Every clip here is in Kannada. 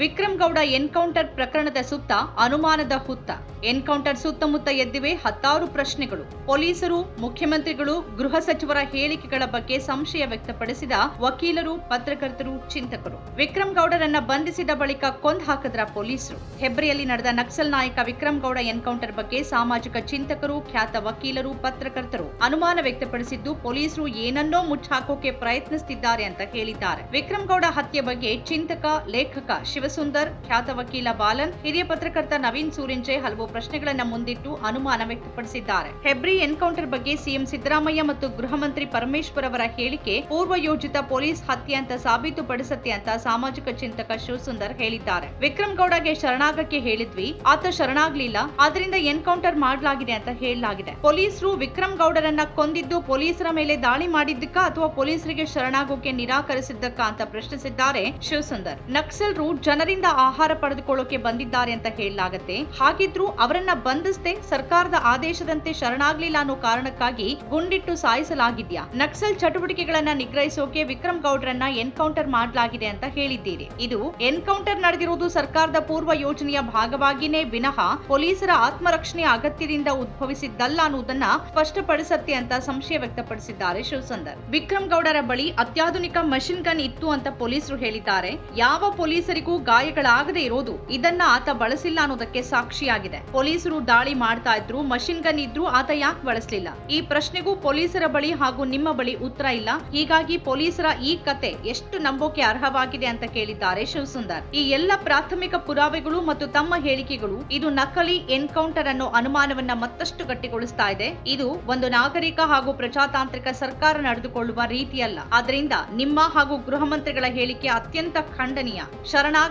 ವಿಕ್ರಮ್ ಗೌಡ ಎನ್ಕೌಂಟರ್ ಪ್ರಕರಣದ ಸುತ್ತ ಅನುಮಾನದ ಹುತ್ತ. ಎನ್ಕೌಂಟರ್ ಸುತ್ತಮುತ್ತ ಎದ್ದಿವೆ ಹತ್ತಾರು ಪ್ರಶ್ನೆಗಳು. ಪೊಲೀಸರು, ಮುಖ್ಯಮಂತ್ರಿಗಳು, ಗೃಹ ಸಚಿವರ ಹೇಳಿಕೆಗಳ ಬಗ್ಗೆ ಸಂಶಯ ವ್ಯಕ್ತಪಡಿಸಿದ ವಕೀಲರು, ಪತ್ರಕರ್ತರು, ಚಿಂತಕರು. ವಿಕ್ರಮ್ ಗೌಡರನ್ನ ಬಂಧಿಸಿದ ಬಳಿಕ ಕೊಂದ್ ಹಾಕದ್ರ ಪೊಲೀಸರು. ಹೆಬ್ರಿಯಲ್ಲಿ ನಡೆದ ನಕ್ಸಲ್ ನಾಯಕ ವಿಕ್ರಮ್ ಗೌಡ ಎನ್ಕೌಂಟರ್ ಬಗ್ಗೆ ಸಾಮಾಜಿಕ ಚಿಂತಕರು, ಖ್ಯಾತ ವಕೀಲರು, ಪತ್ರಕರ್ತರು ಅನುಮಾನ ವ್ಯಕ್ತಪಡಿಸಿದ್ದು, ಪೊಲೀಸರು ಏನನ್ನೋ ಮುಚ್ಚಾಕೋಕೆ ಪ್ರಯತ್ನಿಸುತ್ತಿದ್ದಾರೆ ಅಂತ ಹೇಳಿದ್ದಾರೆ. ವಿಕ್ರಮ್ ಗೌಡ ಹತ್ಯೆ ಬಗ್ಗೆ ಚಿಂತಕ, ಲೇಖಕ ಶಿವಸುಂದರ್ ಖ್ಯಾತ ವಕೀಲ ಬಾಲನ್, ಹಿರಿಯ ಪತ್ರಕರ್ತ ನವೀನ್ ಸೂರಿಂಜೆ ಹಲವು ಪ್ರಶ್ನೆಗಳನ್ನ ಮುಂದಿಟ್ಟು ಅನುಮಾನ ವ್ಯಕ್ತಪಡಿಸಿದ್ದಾರೆ. ಹೆಬ್ರಿ ಎನ್ಕೌಂಟರ್ ಬಗ್ಗೆ ಸಿಎಂ ಸಿದ್ದರಾಮಯ್ಯ ಮತ್ತು ಗೃಹ ಮಂತ್ರಿ ಪರಮೇಶ್ವರ್ ಅವರ ಹೇಳಿಕೆ ಪೂರ್ವ ಯೋಜಿತ ಪೊಲೀಸ್ ಹತ್ಯೆ ಅಂತ ಸಾಬೀತುಪಡಿಸುತ್ತೆ ಅಂತ ಸಾಮಾಜಿಕ ಚಿಂತಕ ಶಿವಸುಂದರ್ ಹೇಳಿದ್ದಾರೆ. ವಿಕ್ರಮ್ ಗೌಡಗೆ ಶರಣಾಗಕ್ಕೆ ಹೇಳಿದ್ವಿ, ಆತ ಶರಣಾಗ್ಲಿಲ್ಲ, ಆದ್ರಿಂದ ಎನ್ಕೌಂಟರ್ ಮಾಡಲಾಗಿದೆ ಅಂತ ಹೇಳಲಾಗಿದೆ. ಪೊಲೀಸರು ವಿಕ್ರಮ್ ಗೌಡರನ್ನ ಕೊಂದಿದ್ದು ಪೊಲೀಸರ ಮೇಲೆ ದಾಳಿ ಮಾಡಿದ್ದಕ್ಕ ಅಥವಾ ಪೊಲೀಸರಿಗೆ ಶರಣಾಗೋಕೆ ನಿರಾಕರಿಸಿದ್ದಕ್ಕ ಅಂತ ಪ್ರಶ್ನಿಸಿದ್ದಾರೆ ಶಿವಸುಂದರ್. ನಕ್ಸಲರು ಜನರಿಂದ ಆಹಾರ ಪಡೆದುಕೊಳ್ಳೋಕೆ ಬಂದಿದ್ದಾರೆ ಅಂತ ಹೇಳಲಾಗತ್ತೆ. ಹಾಗಿದ್ರೂ ಅವರನ್ನ ಬಂಧಿಸದೆ ಸರ್ಕಾರದ ಆದೇಶದಂತೆ ಶರಣಾಗ್ಲಿಲ್ಲ ಅನ್ನೋ ಕಾರಣಕ್ಕಾಗಿ ಗುಂಡಿಟ್ಟು ಸಾಯಿಸಲಾಗಿದ್ಯಾ? ನಕ್ಸಲ್ ಚಟುವಟಿಕೆಗಳನ್ನ ನಿಗ್ರಹಿಸೋಕೆ ವಿಕ್ರಮ್ ಗೌಡ್ರನ್ನ ಎನ್ಕೌಂಟರ್ ಮಾಡಲಾಗಿದೆ ಅಂತ ಹೇಳಿದ್ದೀರಿ. ಇದು ಎನ್ಕೌಂಟರ್ ನಡೆದಿರುವುದು ಸರ್ಕಾರದ ಪೂರ್ವ ಯೋಜನೆಯ ಭಾಗವಾಗಿನೇ ವಿನಃ ಪೊಲೀಸರ ಆತ್ಮರಕ್ಷಣೆಯ ಅಗತ್ಯದಿಂದ ಉದ್ಭವಿಸಿದ್ದಲ್ಲ ಅನ್ನುವುದನ್ನ ಸ್ಪಷ್ಟಪಡಿಸತ್ತೆ ಅಂತ ಸಂಶಯ ವ್ಯಕ್ತಪಡಿಸಿದ್ದಾರೆ ಶಿವಸುಂದರ್. ವಿಕ್ರಮ್ ಗೌಡರ ಬಳಿ ಅತ್ಯಾಧುನಿಕ ಮಷಿನ್ ಗನ್ ಇತ್ತು ಅಂತ ಪೊಲೀಸರು ಹೇಳಿದ್ದಾರೆ. ಯಾವ ಪೊಲೀಸರಿಗೂ ಗಾಯಗಳಾಗದೇ ಇರೋದು, ಇದನ್ನ ಆತ ಬಳಸಿಲ್ಲ ಅನ್ನೋದಕ್ಕೆ ಸಾಕ್ಷಿಯಾಗಿದೆ. ಪೊಲೀಸರು ದಾಳಿ ಮಾಡ್ತಾ ಇದ್ರು, ಮಷಿನ್ ಗನ್ ಇದ್ರು ಆತ ಯಾಕೆ ಬಳಸಲಿಲ್ಲ? ಈ ಪ್ರಶ್ನೆಗೂ ಪೊಲೀಸರ ಬಳಿ ಹಾಗೂ ನಿಮ್ಮ ಬಳಿ ಉತ್ತರ ಇಲ್ಲ. ಹೀಗಾಗಿ ಪೊಲೀಸರ ಈ ಕತೆ ಎಷ್ಟು ನಂಬೋಕೆ ಅರ್ಹವಾಗಿದೆ ಅಂತ ಕೇಳಿದ್ದಾರೆ ಶಿವಸುಂದರ್. ಈ ಎಲ್ಲ ಪ್ರಾಥಮಿಕ ಪುರಾವೆಗಳು ಮತ್ತು ತಮ್ಮ ಹೇಳಿಕೆಗಳು, ಇದು ನಕಲಿ ಎನ್ಕೌಂಟರ್ ಅನ್ನೋ ಅನುಮಾನವನ್ನ ಮತ್ತಷ್ಟು ಗಟ್ಟಿಗೊಳಿಸ್ತಾ ಇದೆ. ಇದು ಒಂದು ನಾಗರಿಕ ಹಾಗೂ ಪ್ರಜಾತಾಂತ್ರಿಕ ಸರ್ಕಾರ ನಡೆದುಕೊಳ್ಳುವ ರೀತಿಯಲ್ಲ. ಆದ್ರಿಂದ ನಿಮ್ಮ ಹಾಗೂ ಗೃಹ ಮಂತ್ರಿಗಳ ಹೇಳಿಕೆ ಅತ್ಯಂತ ಖಂಡನೀಯ.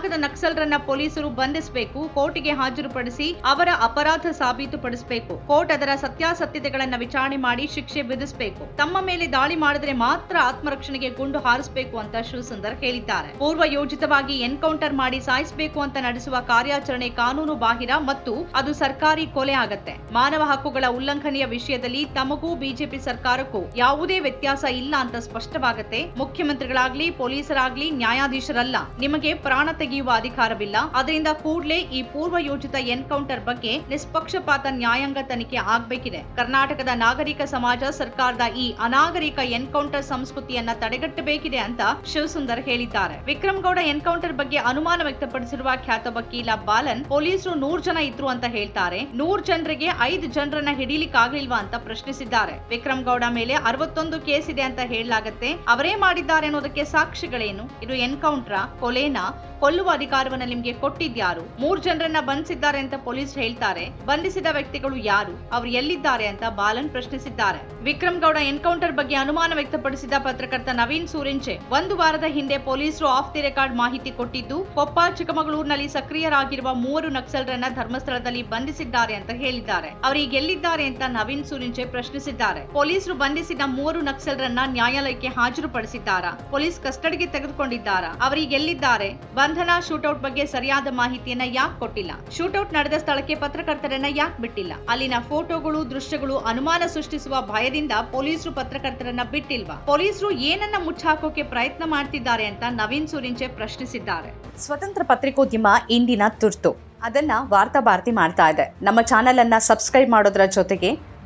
ಶರಣಾಗದ ನಕ್ಸಲ್ರನ್ನ ಪೊಲೀಸರು ಬಂಧಿಸಬೇಕು, ಕೋರ್ಟಿಗೆ ಹಾಜರುಪಡಿಸಿ ಅವರ ಅಪರಾಧ ಸಾಬೀತುಪಡಿಸಬೇಕು. ಕೋರ್ಟ್ ಅದರ ಸತ್ಯಾಸತ್ಯತೆಗಳನ್ನ ವಿಚಾರಣೆ ಮಾಡಿ ಶಿಕ್ಷೆ ವಿಧಿಸಬೇಕು. ತಮ್ಮ ಮೇಲೆ ದಾಳಿ ಮಾಡಿದ್ರೆ ಮಾತ್ರ ಆತ್ಮರಕ್ಷಣೆಗೆ ಗುಂಡು ಹಾರಿಸಬೇಕು ಅಂತ ಶಿವಸುಂದರ್ ಹೇಳಿದ್ದಾರೆ. ಪೂರ್ವ ಯೋಜಿತವಾಗಿ ಎನ್ಕೌಂಟರ್ ಮಾಡಿ ಸಾಯಿಸಬೇಕು ಅಂತ ನಡೆಸುವ ಕಾರ್ಯಾಚರಣೆ ಕಾನೂನು ಬಾಹಿರ ಮತ್ತು ಅದು ಸರ್ಕಾರಿ ಕೊಲೆ ಆಗತ್ತೆ. ಮಾನವ ಹಕ್ಕುಗಳ ಉಲ್ಲಂಘನೆಯ ವಿಷಯದಲ್ಲಿ ತಮಗೂ ಬಿಜೆಪಿ ಸರ್ಕಾರಕ್ಕೂ ಯಾವುದೇ ವ್ಯತ್ಯಾಸ ಇಲ್ಲ ಅಂತ ಸ್ಪಷ್ಟವಾಗತ್ತೆ. ಮುಖ್ಯಮಂತ್ರಿಗಳಾಗ್ಲಿ, ಪೊಲೀಸರಾಗ್ಲಿ, ನ್ಯಾಯಾಧೀಶರಲ್ಲ. ನಿಮಗೆ ಪ್ರಾಣ ತೆಗೆಯುವ ಅಧಿಕಾರವಿಲ್ಲ. ಅದರಿಂದ ಕೂಡಲೇ ಈ ಪೂರ್ವ ಯೋಜಿತ ಎನ್ಕೌಂಟರ್ ಬಗ್ಗೆ ನಿಷ್ಪಕ್ಷಪಾತ ನ್ಯಾಯಾಂಗ ತನಿಖೆ ಆಗಬೇಕಿದೆ. ಕರ್ನಾಟಕದ ನಾಗರಿಕ ಸಮಾಜ ಸರ್ಕಾರದ ಈ ಅನಾಗರಿಕ ಎನ್ಕೌಂಟರ್ ಸಂಸ್ಕೃತಿಯನ್ನ ತಡೆಗಟ್ಟಬೇಕಿದೆ ಅಂತ ಶಿವಸುಂದರ್ ಹೇಳಿದ್ದಾರೆ. ವಿಕ್ರಮಗೌಡ ಎನ್ಕೌಂಟರ್ ಬಗ್ಗೆ ಅನುಮಾನ ವ್ಯಕ್ತಪಡಿಸಿರುವ ಖ್ಯಾತ ವಕೀಲ ಬಾಲನ್ ಪೊಲೀಸರು ನೂರ್ ಜನ ಇದ್ರು ಅಂತ ಹೇಳ್ತಾರೆ. ನೂರ್ ಜನರಿಗೆ ಐದು ಜನರನ್ನ ಹಿಡಿಲಿಕ್ಕಾಗ್ಲಿಲ್ವಾ ಅಂತ ಪ್ರಶ್ನಿಸಿದ್ದಾರೆ. ವಿಕ್ರಮ್ ಗೌಡ ಮೇಲೆ ಅರವತ್ತೊಂದು ಕೇಸ್ ಇದೆ ಅಂತ ಹೇಳಲಾಗತ್ತೆ. ಅವರೇ ಮಾಡಿದ್ದಾರೆ ಅನ್ನೋದಕ್ಕೆ ಸಾಕ್ಷಿಗಳೇನು? ಇದು ಎನ್ಕೌಂಟರ್? ಕೊಲೆನಾ? ಕೊಲ್ಲುವ ಅಧಿಕಾರವನ್ನ ನಿಮ್ಗೆ ಕೊಟ್ಟಿದ್ಯಾರು? ಮೂರ್ ಜನರನ್ನ ಬಂಧಿಸಿದ್ದಾರೆ ಅಂತ ಪೊಲೀಸ್ ಹೇಳ್ತಾರೆ. ಬಂಧಿಸಿದ ವ್ಯಕ್ತಿಗಳು ಯಾರು? ಅವರು ಎಲ್ಲಿದ್ದಾರೆ ಅಂತ ಬಾಲನ್ ಪ್ರಶ್ನಿಸಿದ್ದಾರೆ. ವಿಕ್ರಮ್ ಗೌಡ ಎನ್ಕೌಂಟರ್ ಬಗ್ಗೆ ಅನುಮಾನ ವ್ಯಕ್ತಪಡಿಸಿದ ಪತ್ರಕರ್ತ ನವೀನ್ ಸೂರಿಂಚೆ ಒಂದು ವಾರದ ಹಿಂದೆ ಪೊಲೀಸರು ಆಫ್ ದಿ ರೆಕಾರ್ಡ್ ಮಾಹಿತಿ ಕೊಟ್ಟಿದ್ದು, ಕೊಪ್ಪ, ಚಿಕ್ಕಮಗಳೂರಿನಲ್ಲಿ ಸಕ್ರಿಯರಾಗಿರುವ ಮೂವರು ನಕ್ಸಲರನ್ನ ಧರ್ಮಸ್ಥಳದಲ್ಲಿ ಬಂಧಿಸಿದ್ದಾರೆ ಅಂತ ಹೇಳಿದ್ದಾರೆ. ಅವರಿಗೆ ಎಲ್ಲಿದ್ದಾರೆ ಅಂತ ನವೀನ್ ಸೂರಿಂಚೆ ಪ್ರಶ್ನಿಸಿದ್ದಾರೆ. ಪೊಲೀಸರು ಬಂಧಿಸಿದ ಮೂವರು ನಕ್ಸಲರನ್ನ ನ್ಯಾಯಾಲಯಕ್ಕೆ ಹಾಜರುಪಡಿಸಿದ್ದಾರಾ? ಪೊಲೀಸ್ ಕಸ್ಟಡಿಗೆ ತೆಗೆದುಕೊಂಡಿದ್ದಾರಾ? ಅವರಿಗೆ ಎಲ್ಲಿದ್ದಾರೆ? ಬಂಧನ ಶೂಟೌಟ್ ಬಗ್ಗೆ ಸರಿಯಾದ ಮಾಹಿತಿಯನ್ನ ಯಾಕೆ ಕೊಟ್ಟಿಲ್ಲ? ಶೂಟೌಟ್ ನಡೆದ ಸ್ಥಳಕ್ಕೆ ಪತ್ರಕರ್ತರನ್ನ ಯಾಕೆ ಬಿಟ್ಟಿಲ್ಲ? ಅಲ್ಲಿನ ಫೋಟೋಗಳು, ದೃಶ್ಯಗಳು ಅನುಮಾನ ಸೃಷ್ಟಿಸುವ ಭಯದಿಂದ ಪೊಲೀಸರು ಪತ್ರಕರ್ತರನ್ನ ಬಿಟ್ಟಿಲ್ವಾ? ಪೊಲೀಸರು ಏನನ್ನ ಮುಚ್ಚಾಕೋಕೆ ಪ್ರಯತ್ನ ಮಾಡ್ತಿದ್ದಾರೆ ಅಂತ ನವೀನ್ ಸೂರಿಂಚೆ ಪ್ರಶ್ನಿಸಿದ್ದಾರೆ. ಸ್ವತಂತ್ರ ಪತ್ರಿಕೋದ್ಯಮ ಇಂದಿನ ತುರ್ತು. ಅದನ್ನ ವಾರ್ತಾ ಭಾರತಿ ಮಾಡ್ತಾ ಇದೆ. ನಮ್ಮ ಚಾನೆಲ್ ಅನ್ನ ಸಬ್ಸ್ಕ್ರೈಬ್ ಮಾಡೋದ್ರ ಜೊತೆಗೆ